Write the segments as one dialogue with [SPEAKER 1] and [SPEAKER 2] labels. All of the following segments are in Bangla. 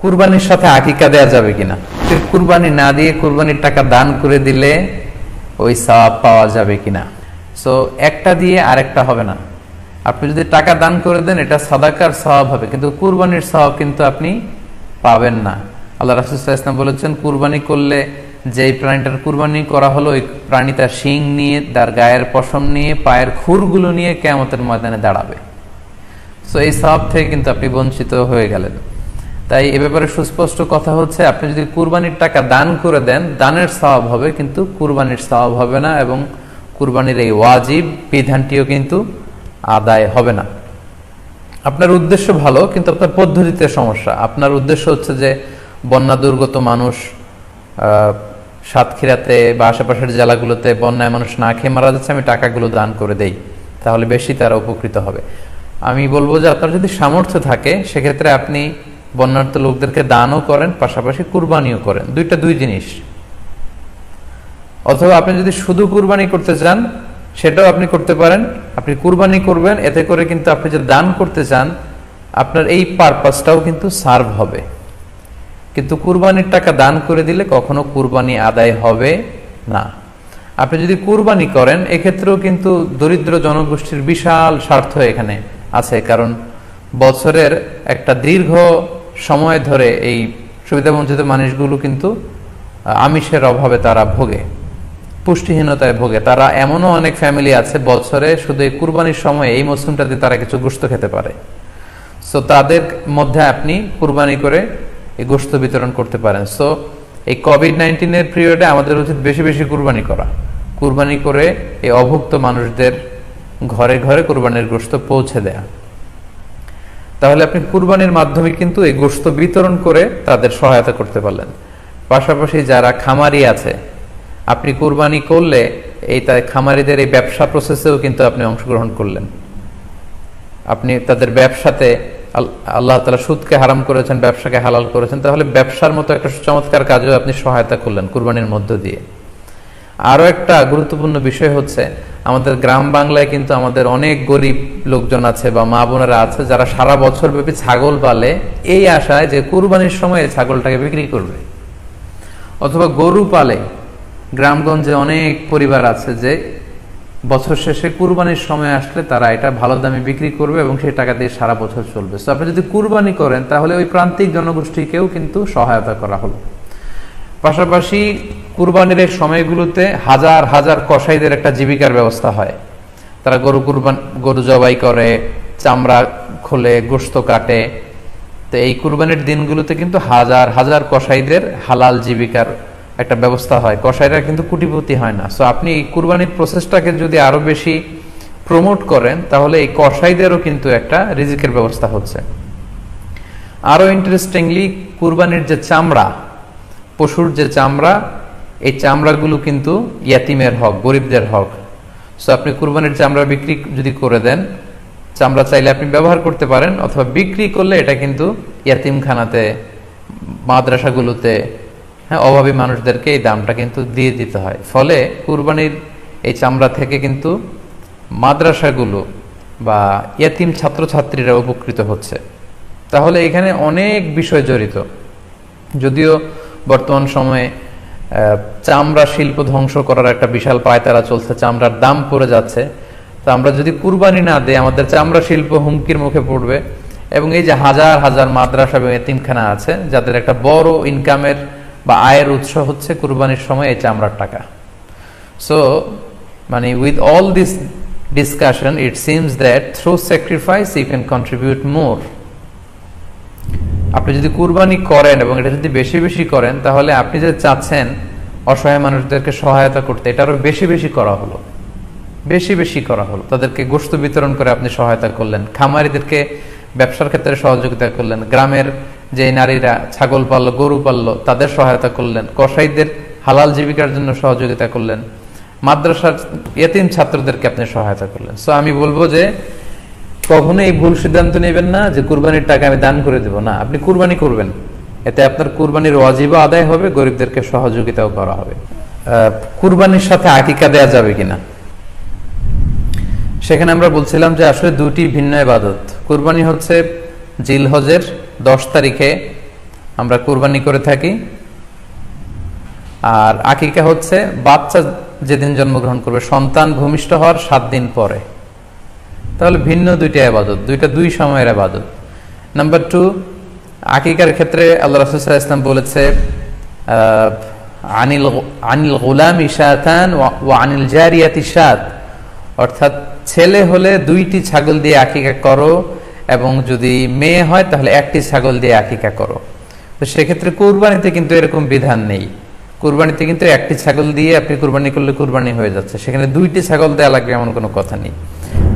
[SPEAKER 1] কুরবানির সাথে আকিকা দেওয়া যাবে কিনা? কুরবানি না দিয়ে কুরবানির টাকা দান করে দিলে ওই সওয়াব পাওয়া যাবে কিনা? সো একটা দিয়ে আরেকটা হবে না। আপনি যদি টাকা দান করে দেন, এটা সাদাকার স্বভাব হবে। কিন্তু কুরবানির স্বভাব কিন্তু আপনি পাবেন না। আল্লাহ রাসুল ইসলাম বলেছেন, কুরবানি করলে যেই প্রাণীটার কুরবানি করা হলো, ওই প্রাণীটা শিং নিয়ে, তার গায়ের পশম নিয়ে, পায়ের খুরগুলো নিয়ে কেমতের ময়দানে দাঁড়াবে। সো এই সব থেকে কিন্তু আপনি বঞ্চিত হয়ে গেলেন। তাই এ ব্যাপারে সুস্পষ্ট কথা হচ্ছে, আপনি যদি কুরবানির টাকা দান করে দেন, দানের স্বভাব হবে, কিন্তু কুরবানির স্বভাব হবে না এবং কুরবানির এই ওয়াজিব বিধানটিও কিন্তু আদায় হবে না। আপনার উদ্দেশ্য ভালো, কিন্তু আপনার পদ্ধতিতে সমস্যা। আপনার উদ্দেশ্য হচ্ছে যে বন্যা দুর্গত মানুষ সাতক্ষীরাতে বা আশেপাশের জেলাগুলোতে বন্যায় মানুষ না খেয়ে মারা যাচ্ছে, আমি টাকাগুলো দান করে দেই, তাহলে বেশি তারা উপকৃত হবে। আমি বলব যে আপনার যদি সামর্থ্য থাকে, সেক্ষেত্রে আপনি বন্যার্থ লোকদেরকে দানও করেন, পাশাপাশি কুরবানিও করেন। দুইটা দুই জিনিস। অথবা আপনি যদি শুধু কুরবানি করতে চান, সেটাও আপনি করতে পারেন। আপনি কুরবানি করবেন, এতে করে কিন্তু আপনি যে দান করতে চান, আপনার এই পারপাসটাও কিন্তু সার্ভ হবে। কিন্তু কুরবানির টাকা দান করে দিলে কখনো কুরবানি আদায় হবে না। আপনি যদি কুরবানি করেন, এক্ষেত্রেও কিন্তু দরিদ্র জনগোষ্ঠীর বিশাল স্বার্থ এখানে আছে। কারণ বছরের একটা দীর্ঘ সময় ধরে এই সুবিধাবঞ্চিত মানুষগুলো কিন্তু আমিষের অভাবে তারা ভোগে, পুষ্টিহীনতায় ভোগে। তারা এমনও অনেক ফ্যামিলি আছে, বছরে শুধু এই কুরবানির সময় এই মৌসুমটাতে তারা কিছু গোস্ত খেতে পারে। সো তাদের মধ্যে আপনি কুরবানি করে এই গোস্ত বিতরণ করতে পারেন। সো এই কোভিড নাইন্টিনের পিরিয়ডে আমাদের উচিত বেশি বেশি কুরবানি করা। কুরবানি করে এই অভুক্ত মানুষদের ঘরে ঘরে কুরবানির গোস্ত পৌঁছে দেয়া। তাহলে আপনি কুরবানির মাধ্যমে কিন্তু এই গোস্ত বিতরণ করে তাদের সহায়তা করতে পারলেন। পাশাপাশি যারা খামারি আছে, আপনি কুরবানি করলে এই খামারিদের এই ব্যবসা প্রসেসেও কিন্তু আপনি অংশগ্রহণ করলেন। আপনি তাদের ব্যবসাতে আল্লাহ তালা সুদকে হারাম করেছেন, ব্যবসাকে হালাল করেছেন, তাহলে ব্যবসার মতো একটা চমৎকার কাজেও আপনি সহায়তা করলেন কুরবানির মধ্য দিয়ে। আরও একটা গুরুত্বপূর্ণ বিষয় হচ্ছে আমাদের গ্রাম বাংলায় কিন্তু আমাদের অনেক গরিব লোকজন আছে বা মা বোনেরা আছে যারা সারা বছর ব্যাপী ছাগল পালে এই আশায় যে কুরবানির সময় ছাগলটাকে বিক্রি করবে। অথবা গরু পালে। গ্রামগঞ্জে অনেক পরিবার আছে যে বছর শেষে কুরবানির সময় আসলে তারা এটা ভালো দামে বিক্রি করবে এবং সেই টাকা দিয়ে সারা বছর চলবে। তো আপনি যদি কুরবানি করেন, তাহলে ওই প্রান্তিক জনগোষ্ঠীকেও কিন্তু সহায়তা করা হলো। পাশাপাশি কুরবানির এই সময়গুলোতে হাজার হাজার কসাইদের একটা জীবিকার ব্যবস্থা হয়। তারা গরু কুরবান, গরু জবাই করে, চামড়া খোলে, গোস্ত কাটে। তো এই কুরবানির দিনগুলোতে কিন্তু হাজার হাজার কসাইদের হালাল জীবিকার একটা ব্যবস্থা হয়। কসাইরা কিন্তু কুটিপতি হয় না। সো আপনি এই কুরবানির প্রসেসটাকে যদি আরও বেশি প্রমোট করেন, তাহলে এই কসাইদেরও কিন্তু একটা রিজিকের ব্যবস্থা হচ্ছে। আরও ইন্টারেস্টিংলি কুরবানির যে চামড়া পশুর যে চামড়া, এই চামড়াগুলো কিন্তু ইয়াতিমের হক, গরিবদের হক। সো আপনি কুরবানির চামড়া বিক্রি যদি করে দেন, চামড়া চাইলে আপনি ব্যবহার করতে পারেন, অথবা বিক্রি করলে এটা কিন্তু ইয়াতিমখানাতে, মাদ্রাসাগুলোতে হ্যাঁ অভাবী মানুষদেরকে এই দামটা কিন্তু দিয়ে দিতে হয়। ফলে কুরবানির এই চামড়া থেকে কিন্তু মাদ্রাসাগুলো বা ইয়াতিম ছাত্রছাত্রীরা উপকৃত হচ্ছে। তাহলে এখানে অনেক বিষয় জড়িত। যদিও বর্তমান সময়ে চামড়া শিল্প ধ্বংস করার একটা বিশাল পায়তারা চলছে, চামড়ার দাম পড়ে যাচ্ছে। তো আমরা যদি কুরবানি না দিই, আমাদের চামড়া শিল্প হুমকির মুখে পড়বে। এবং এই যে হাজার হাজার মাদ্রাসা এবং এতিমখানা আছে, যাদের একটা বড় ইনকামের বা আয়ের উৎস হচ্ছে কুরবানির সময় এই চামড়ার টাকা। সো মানে with all this discussion it seems that through sacrifice you can contribute more আপনি যদি কুরবানি করেন এবং এটা যদি বেশি বেশি করেন, তাহলে আপনি যে চাচ্ছেন অসহায় মানুষদেরকে সহায়তা করতে, এটা আরও বেশি বেশি করা হলো। বেশি বেশি করা হলো। তাদেরকে গোস্ত বিতরণ করে আপনি সহায়তা করলেন, খামারিদেরকে ব্যবসার ক্ষেত্রে সহযোগিতা করলেন, গ্রামের যে নারীরা ছাগল পাললো, গরু পাললো, তাদের সহায়তা করলেন, কসাইদের হালাল জীবিকার জন্য সহযোগিতা করলেন, মাদ্রাসার এতিম ছাত্রদেরকে আপনি সহায়তা করলেন। সো আমি বলব যে কখনো এই ভুল সিদ্ধান্ত নেবেন না যে কুরবানির টাকা আমি দান করে দেব। না, আপনি কুরবানি করবেন। এতে আপনার কুরবানির ওয়াজিব আদায় হবে, গরিবদেরকে সহযোগিতাও করা হবে। কুরবানির সাথে আকিকা দেয়া যাবে কিনা? সেখানে আমরা বলছিলাম যে আসলে দুটি ভিন্ন ইবাদত। কুরবানি হচ্ছে জিলহজের দশ তারিখে আমরা কুরবানি করে থাকি। আর আকিকা হচ্ছে বাচ্চা যেদিন জন্মগ্রহণ করবে, সন্তান ভূমিষ্ঠ হওয়ার সাত দিন পরে। তাহলে ভিন্ন দুইটা আবাদত দুইটা দুই সময়ের আবাদত নাম্বার টু আকিকার ক্ষেত্রে আল্লাহ রাসুসাহ ইসলাম বলেছে আনিল আনিল গোলাম ইশাতান ও আনিল জারিয়াত ইশাত অর্থাৎ ছেলে হলে দুইটি ছাগল দিয়ে আকিকা করো এবং যদি মেয়ে হয় তাহলে একটি ছাগল দিয়ে আকিকা করো। তো সেক্ষেত্রে কুরবানিতে কিন্তু এরকম বিধান নেই। কুরবানিতে কিন্তু একটি ছাগল দিয়ে আপনি কুরবানি করলে কুরবানি হয়ে যাচ্ছে। সেখানে দুইটি ছাগল দেওয়া লাগবে এমন কোনো কথা নেই।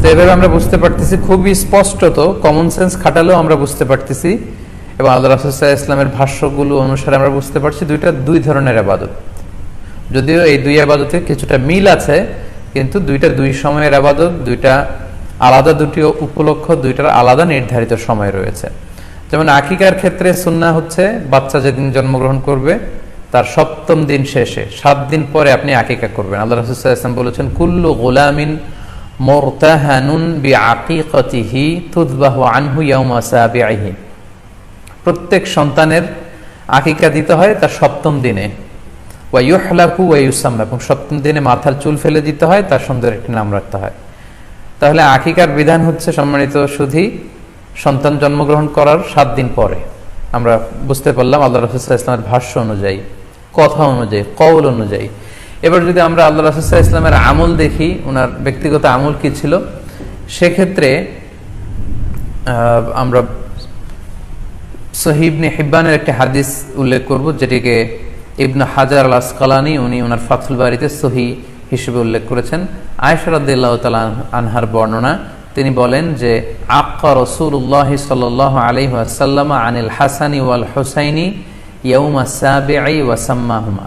[SPEAKER 1] তো এভাবে আমরা বুঝতে পারতেছি। খুবই স্পষ্টত কমন সেন্স খাটালেও আমরা বুঝতে পারতেছি। এবং আল্লাহ রাসুসাহ ইসলামের ভাষ্যগুলো অনুসারে আমরা বুঝতে পারছি দুইটা দুই ধরনের আবাদত। যদিও এই দুই আবাদতে কিছুটা মিল আছে, কিন্তু দুইটা দুই সময়ের আবাদত, দুইটা আলাদা দুটি উপলক্ষ, দুইটার আলাদা নির্ধারিত সময় রয়েছে। যেমন আকিকার ক্ষেত্রে সুন্না হচ্ছে, বাচ্চা যেদিন জন্মগ্রহণ করবে, তার সপ্তম দিন শেষে, সাত দিন পরে আপনি আকিকা করবেন। আল্লাহ রসুল্লাহ ইসলাম বলেছেন, কুল্লু গোলামিন বি প্রত্যেক সন্তানের আকিকা দিতে হয় তার সপ্তম দিনে। এবং সপ্তম দিনে মাথার চুল ফেলে দিতে হয়, তার সুন্দর একটি নাম রাখতে হয়। তাহলে আকিকার বিধান হচ্ছে সম্মানিত সুধী, সন্তান জন্মগ্রহণ করার সাত দিন পরে। আমরা বুঝতে পারলাম আল্লাহ রসুল্লাহ ইসলামের ভাষ্য অনুযায়ী, কথা অনুযায়ী কৌল অনুযায়ী এবার যদি আমরা আল্লাহ রসুল্লাহ ইসলামের আমল দেখি ওনার ব্যক্তিগত আমল কি ছিল? সেক্ষেত্রে আমরা সহিবনে হিব্বানের একটি হাদিস উল্লেখ করব, যেটিকে ইবনে হাজার আল আসকালানি উনি ওনার ফাথুল বাড়িতে সহি হিসেবে উল্লেখ করেছেন। আয়সরাদ্দাহ তালা আনহার বর্ণনা, তিনি বলেন যে, আক্কা রসুল্লাহ সাল আলহি আসাল্লাম আনিল হাসানি ওয়াল হোসাইনি ইয়ৌমা সাবেআই ওয়াসাম্মাহুমা।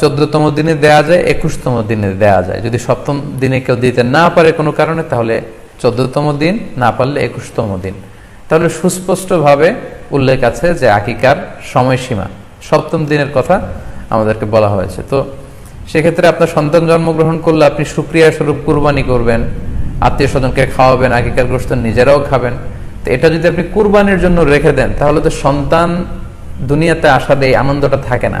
[SPEAKER 1] চোদ্দতম দিনে দেয়া যায়, একুশতম দিনে দেয়া যায়। যদি সপ্তম দিনে কেউ দিতে না পারে কোনো কারণে, তাহলে চোদ্দতম দিন, না পারলে একুশতম দিন। তাহলে সুস্পষ্টভাবে উল্লেখ আছে যে আকিকার সময়সীমা। সপ্তম দিনের কথা আমাদেরকে বলা হয়েছে। তো সেক্ষেত্রে আপনার সন্তান জন্মগ্রহণ করলে আপনি সুক্রিয়া স্বরূপ কুরবানি করবেন, আত্মীয় স্বজনকে খাওয়াবেন, আকিকার গ্রস্ত নিজেরাও খাবেন। তো এটা যদি আপনি কুরবানির জন্য রেখে দেন, তাহলে তো সন্তান দুনিয়াতে আসার এই আনন্দটা থাকে না।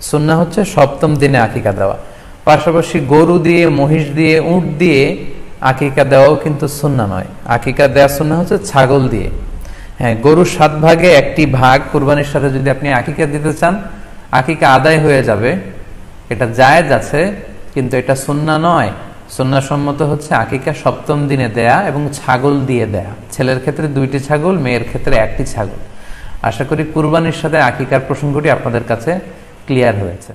[SPEAKER 1] সুন্না হচ্ছে সপ্তম দিনে আকিকা দেওয়া। পাশাপাশি গরু দিয়ে, মহিষ দিয়ে, উঁট দিয়ে আকিকা দেওয়াও কিন্তু সুন্না নয়। আকিকা দেওয়া সুন্না হচ্ছে ছাগল দিয়ে। হ্যাঁ গরুর সাত ভাগে একটি ভাগ কুরবানির সাথে যদি আপনি আকিকা দিতে চান, আকিকা আদায় হয়ে যাবে। এটা জায়েজ আছে, কিন্তু এটা সুন্না নয়। সুন্নাসম্মত হচ্ছে আকিকা সপ্তম দিনে দেয়া এবং ছাগল দিয়ে দেয়া। ছেলের ক্ষেত্রে দুইটি ছাগল, মেয়ের ক্ষেত্রে একটি ছাগল। আশা করি কুরবানির সাথে আকিকার প্রসঙ্গটি আপনাদের কাছে ক্লিয়ার হয়েছে।